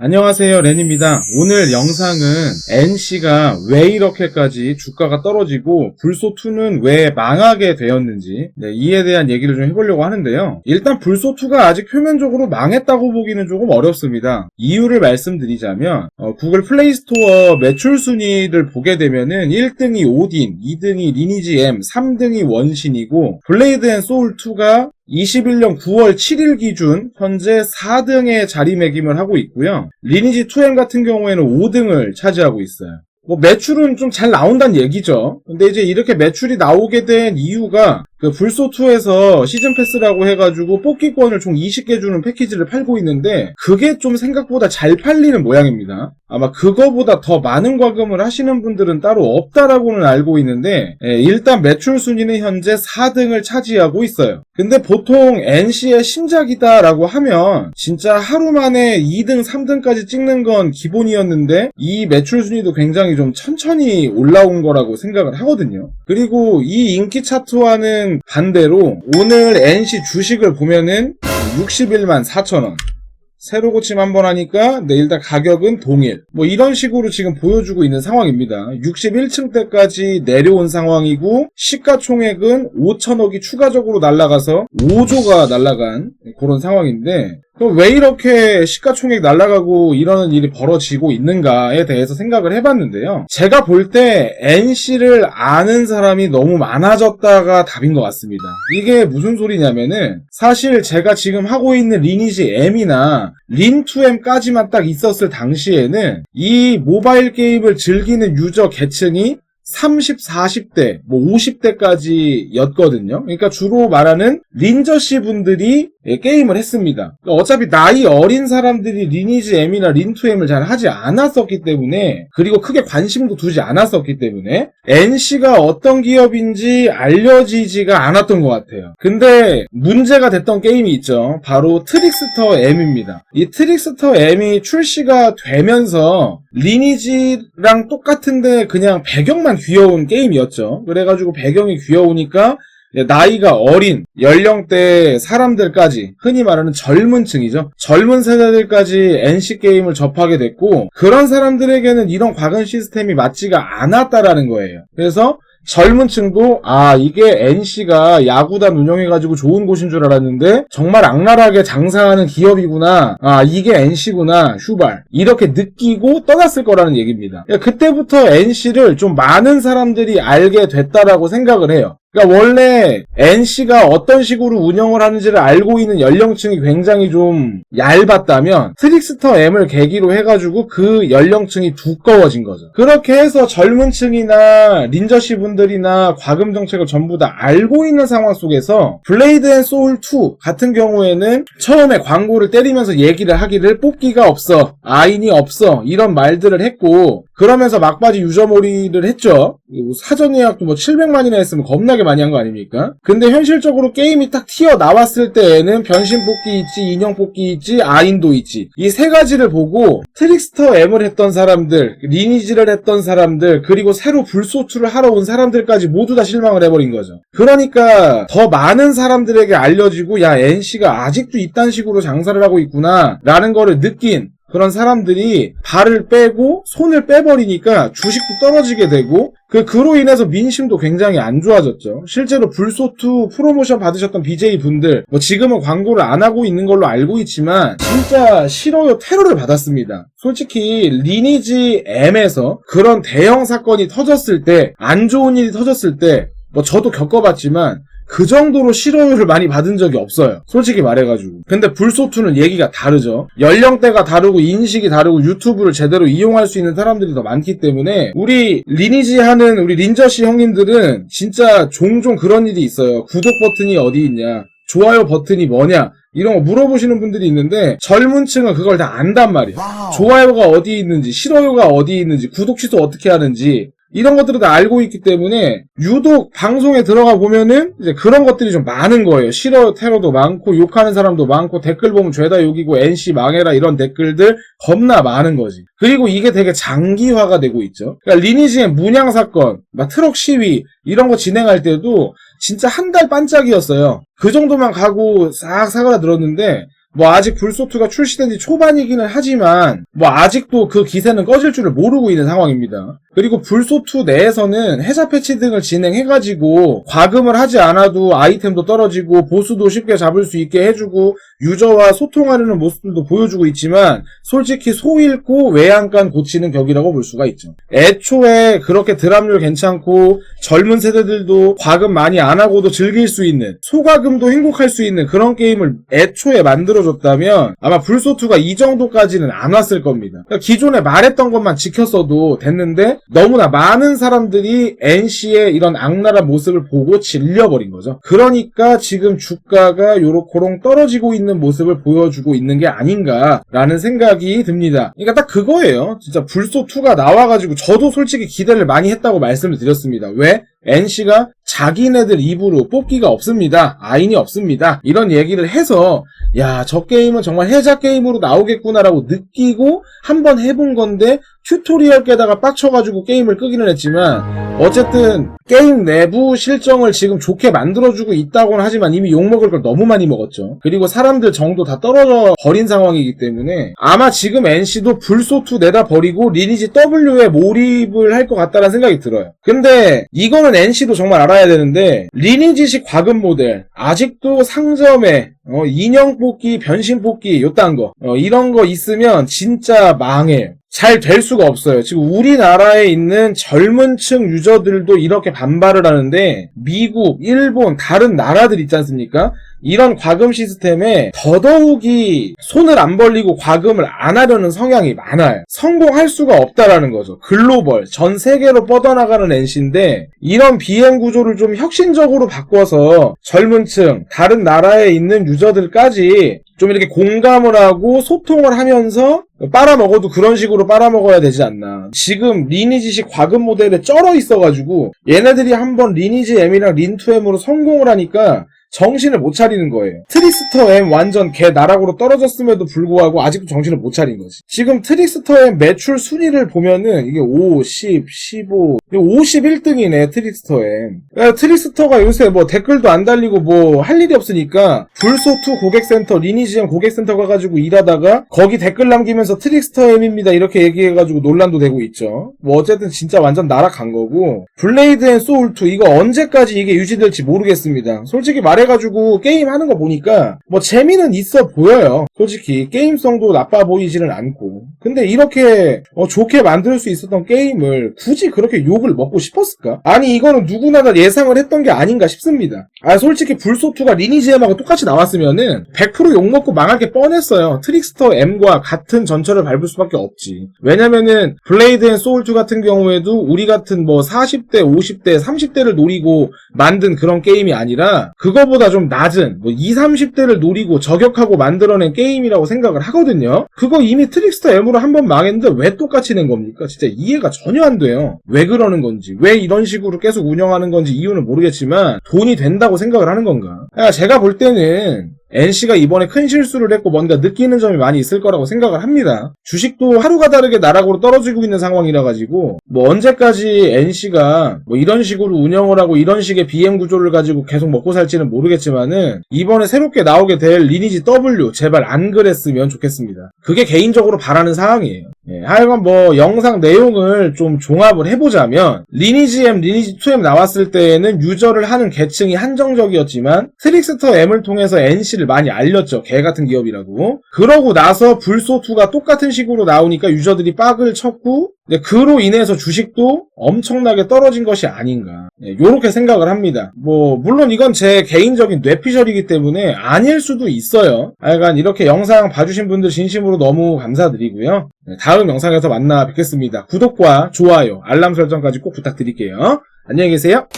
안녕하세요 렌입니다. 오늘 영상은 NC가 왜 이렇게까지 주가가 떨어지고 불소2는 왜 망하게 되었는지 네, 이에 대한 얘기를 좀 해보려고 하는데요. 일단 불소2가 아직 표면적으로 망했다고 보기는 조금 어렵습니다. 이유를 말씀드리자면 어, 구글 플레이스토어 매출 순위를 보게 되면은 1등이 오딘, 2등이 리니지 M, 3등이 원신이고 블레이드 앤 소울2가 21년 9월 7일 기준 현재 4등의 자리매김을 하고 있고요. 리니지 2M 같은 경우에는 5등을 차지하고 있어요. 뭐 매출은 좀 잘 나온다는 얘기죠. 근데 이제 이렇게 매출이 나오게 된 이유가 그 불소2에서 시즌 패스라고 해가지고 뽑기권을 총 20개 주는 패키지를 팔고 있는데 그게 좀 생각보다 잘 팔리는 모양입니다. 아마 그거보다 더 많은 과금을 하시는 분들은 따로 없다라고는 알고 있는데 예, 일단 매출 순위는 현재 4등을 차지하고 있어요. 근데 보통 NC의 신작이다라고 하면 진짜 하루 만에 2등, 3등까지 찍는 건 기본이었는데 이 매출 순위도 굉장히 좀 천천히 올라온 거라고 생각을 하거든요. 그리고 이 인기 차트와는 반대로 오늘 NC 주식을 보면은 61만 4천 원. 새로 고침 한 번 하니까 내일 다 가격은 동일. 뭐 이런 식으로 지금 보여주고 있는 상황입니다. 61층 때까지 내려온 상황이고 시가총액은 5천억이 추가적으로 날라가서 5조가 날라간 그런 상황인데 그럼 왜 이렇게 시가총액 날라가고 이러는 일이 벌어지고 있는가에 대해서 생각을 해봤는데요. 제가 볼 때 NC를 아는 사람이 너무 많아졌다가 답인 것 같습니다. 이게 무슨 소리냐면은 사실 제가 지금 하고 있는 리니지 M이나 린2M까지만 딱 있었을 당시에는 이 모바일 게임을 즐기는 유저 계층이 30, 40대, 뭐 50대까지 였거든요. 그러니까 주로 말하는 린저씨 분들이 예, 게임을 했습니다. 그러니까 어차피 나이 어린 사람들이 리니지 M이나 린2M을 잘 하지 않았었기 때문에 그리고 크게 관심도 두지 않았었기 때문에 NC가 어떤 기업인지 알려지지가 않았던 것 같아요. 근데 문제가 됐던 게임이 있죠. 바로 트릭스터 M입니다. 이 트릭스터 M이 출시가 되면서 리니지랑 똑같은데 그냥 배경만 귀여운 게임이었죠. 그래가지고 배경이 귀여우니까 나이가 어린 연령대 사람들까지 흔히 말하는 젊은 층이죠. 젊은 세대들까지 NC 게임을 접하게 됐고 그런 사람들에게는 이런 과금 시스템이 맞지가 않았다라는 거예요. 그래서 젊은 층도 아 이게 NC가 야구단 운영해가지고 좋은 곳인 줄 알았는데 정말 악랄하게 장사하는 기업이구나. 아 이게 NC구나 슈발. 이렇게 느끼고 떠났을 거라는 얘기입니다. 그때부터 NC를 좀 많은 사람들이 알게 됐다라고 생각을 해요 그러니까 원래 NC가 어떤 식으로 운영을 하는지를 알고 있는 연령층이 굉장히 좀 얇았다면 트릭스터 M을 계기로 해가지고 그 연령층이 두꺼워진 거죠. 그렇게 해서 젊은 층이나 린저씨 분들이나 과금 정책을 전부 다 알고 있는 상황 속에서 블레이드 앤 소울 2 같은 경우에는 처음에 광고를 때리면서 얘기를 하기를 뽑기가 없어 아인이 없어 이런 말들을 했고 그러면서 막바지 유저몰이를 했죠. 사전 예약도 뭐 700만이나 했으면 겁나 게 많이 한 거 아닙니까? 근데 현실적으로 게임이 딱 튀어 나왔을 때에는 변신 뽑기 있지, 인형 뽑기 있지, 아인도 있지. 이 세 가지를 보고 트릭스터 M을 했던 사람들, 리니지를 했던 사람들, 그리고 새로 불소출을 하러 온 사람들까지 모두 다 실망을 해버린 거죠. 그러니까 더 많은 사람들에게 알려지고 야 NC가 아직도 이딴 식으로 장사를 하고 있구나 라는 거를 느낀 그런 사람들이 발을 빼고 손을 빼버리니까 주식도 떨어지게 되고 그 그로 인해서 민심도 굉장히 안 좋아졌죠. 실제로 불소투 프로모션 받으셨던 BJ 분들 뭐 지금은 광고를 안 하고 있는 걸로 알고 있지만 진짜 싫어요 테러를 받았습니다. 솔직히 리니지 M에서 그런 대형 사건이 터졌을 때 안 좋은 일이 터졌을 때 뭐 저도 겪어봤지만 그 정도로 실효율을 많이 받은 적이 없어요. 솔직히 말해가지고. 근데 불소투는 얘기가 다르죠. 연령대가 다르고 인식이 다르고 유튜브를 제대로 이용할 수 있는 사람들이 더 많기 때문에 우리 리니지 하는 우리 린저씨 형님들은 진짜 종종 그런 일이 있어요. 구독 버튼이 어디 있냐. 좋아요 버튼이 뭐냐. 이런 거 물어보시는 분들이 있는데 젊은 층은 그걸 다 안단 말이에요. 좋아요가 어디 있는지, 싫어요가 어디 있는지, 구독 취소 어떻게 하는지 이런 것들을 다 알고 있기 때문에 유독 방송에 들어가 보면은 이제 그런 것들이 좀 많은 거예요. 싫어 테러도 많고 욕하는 사람도 많고 댓글 보면 죄다 욕이고 NC 망해라 이런 댓글들 겁나 많은 거지. 그리고 이게 되게 장기화가 되고 있죠. 그러니까 리니지의 문양 사건, 막 트럭 시위 이런 거 진행할 때도 진짜 한 달 반짝이었어요. 그 정도만 가고 싹 사그라 들었는데 뭐 아직 불소투가 출시된 지 초반이기는 하지만 뭐 아직도 그 기세는 꺼질 줄을 모르고 있는 상황입니다. 그리고 불소2 내에서는 해자 패치 등을 진행해가지고 과금을 하지 않아도 아이템도 떨어지고 보스도 쉽게 잡을 수 있게 해주고 유저와 소통하려는 모습들도 보여주고 있지만 솔직히 소 잃고 외양간 고치는 격이라고 볼 수가 있죠. 애초에 그렇게 드랍률 괜찮고 젊은 세대들도 과금 많이 안 하고도 즐길 수 있는 소과금도 행복할 수 있는 그런 게임을 애초에 만들어 줬다면 아마 불소2가 이 정도까지는 안 왔을 겁니다. 그러니까 기존에 말했던 것만 지켰어도 됐는데 너무나 많은 사람들이 NC의 이런 악랄한 모습을 보고 질려버린 거죠. 그러니까 지금 주가가 요렇고롱 떨어지고 있는 모습을 보여주고 있는 게 아닌가라는 생각이 듭니다. 그러니까 딱 그거예요. 진짜 불소2가 나와가지고 저도 솔직히 기대를 많이 했다고 말씀을 드렸습니다. 왜? NC가 자기네들 입으로 뽑기가 없습니다. 아인이 없습니다. 이런 얘기를 해서 야, 저 게임은 정말 해자 게임으로 나오겠구나라고 느끼고 한번 해본 건데 튜토리얼 깨다가 빡쳐가지고 게임을 끄기는 했지만 어쨌든 게임 내부 실정을 지금 좋게 만들어주고 있다고는 하지만 이미 욕먹을 걸 너무 많이 먹었죠. 그리고 사람들 정도 다 떨어져 버린 상황이기 때문에 아마 지금 NC도 불소2 내다 버리고 리니지 W에 몰입을 할 것 같다는 생각이 들어요. 근데 이거는 NC도 정말 알아야 되는데 리니지식 과금 모델 아직도 상점에 어, 인형 뽑기, 변신 뽑기, 요딴 거. 어, 이런 거 있으면 진짜 망해요. 잘 될 수가 없어요. 지금 우리나라에 있는 젊은 층 유저들도 이렇게 반발을 하는데, 미국, 일본, 다른 나라들 있지 않습니까? 이런 과금 시스템에 더더욱이 손을 안 벌리고 과금을 안 하려는 성향이 많아요. 성공할 수가 없다라는 거죠. 글로벌, 전 세계로 뻗어나가는 NC인데, 이런 비행 구조를 좀 혁신적으로 바꿔서 젊은 층, 다른 나라에 있는 유저 들까지 좀 이렇게 공감을 하고 소통을 하면서 빨아먹어도 그런 식으로 빨아먹어야 되지 않나. 지금 리니지식 과금 모델에 쩔어 있어가지고 얘네들이 한번 리니지 M이랑 린2M으로 성공을 하니까 정신을 못 차리는 거예요. 트릭스터 M 완전 개 나락으로 떨어졌음에도 불구하고 아직도 정신을 못 차린 거지. 지금 트릭스터 M 매출 순위를 보면은 이게 5, 10, 15, 51등이네 트릭스터 M. 야, 트릭스터가 요새 뭐 댓글도 안 달리고 뭐 할 일이 없으니까 불소2 고객센터, 리니지 M 고객센터 가가지고 일하다가 거기 댓글 남기면서 트릭스터 M입니다 이렇게 얘기해가지고 논란도 되고 있죠. 뭐 어쨌든 진짜 완전 나락간 거고 블레이드 앤 소울2 이거 언제까지 이게 유지될지 모르겠습니다. 솔직히 말 해가지고 게임 하는 거 보니까 뭐 재미는 있어 보여요. 솔직히 게임성도 나빠 보이지는 않고 근데 이렇게 어, 좋게 만들 수 있었던 게임을 굳이 그렇게 욕을 먹고 싶었을까? 아니 이거는 누구나 다 예상을 했던 게 아닌가 싶습니다. 아 솔직히 불소2가 리니지엠하고 똑같이 나왔으면은 100% 욕먹고 망할 게 뻔했어요. 트릭스터 M과 같은 전철을 밟을 수밖에 없지. 왜냐면은 블레이드 앤 소울2 같은 경우에도 우리 같은 뭐 40대, 50대, 30대를 노리고 만든 그런 게임이 아니라 그거 보다 좀 낮은 뭐 20, 30대를 노리고 저격하고 만들어낸 게임이라고 생각을 하거든요. 그거 이미 트릭스터 M으로 한 번 망했는데 왜 똑같이 낸 겁니까? 진짜 이해가 전혀 안 돼요. 왜 그러는 건지, 왜 이런 식으로 계속 운영하는 건지 이유는 모르겠지만 돈이 된다고 생각을 하는 건가? 아, 제가 볼 때는 NC가 이번에 큰 실수를 했고 뭔가 느끼는 점이 많이 있을 거라고 생각을 합니다. 주식도 하루가 다르게 나락으로 떨어지고 있는 상황이라 가지고 뭐 언제까지 NC가 뭐 이런 식으로 운영을 하고 이런 식의 BM 구조를 가지고 계속 먹고 살지는 모르겠지만은 이번에 새롭게 나오게 될 리니지 W 제발 안 그랬으면 좋겠습니다. 그게 개인적으로 바라는 상황이에요. 예, 하여간 뭐 영상 내용을 좀 종합을 해보자면 리니지 M, 리니지 2M 나왔을 때에는 유저를 하는 계층이 한정적이었지만 트릭스터 M을 통해서 NC 를 많이 알렸죠. 개 같은 기업이라고. 그러고 나서 불소2가 똑같은 식으로 나오니까 유저들이 빡을 쳤고 네, 그로 인해서 주식도 엄청나게 떨어진 것이 아닌가. 네, 요렇게 생각을 합니다. 뭐, 물론 이건 제 개인적인 뇌피셜이기 때문에 아닐 수도 있어요. 하여간 이렇게 영상 봐주신 분들 진심으로 너무 감사드리고요. 네, 다음 영상에서 만나 뵙겠습니다. 구독과 좋아요, 알람 설정까지 꼭 부탁드릴게요. 안녕히 계세요.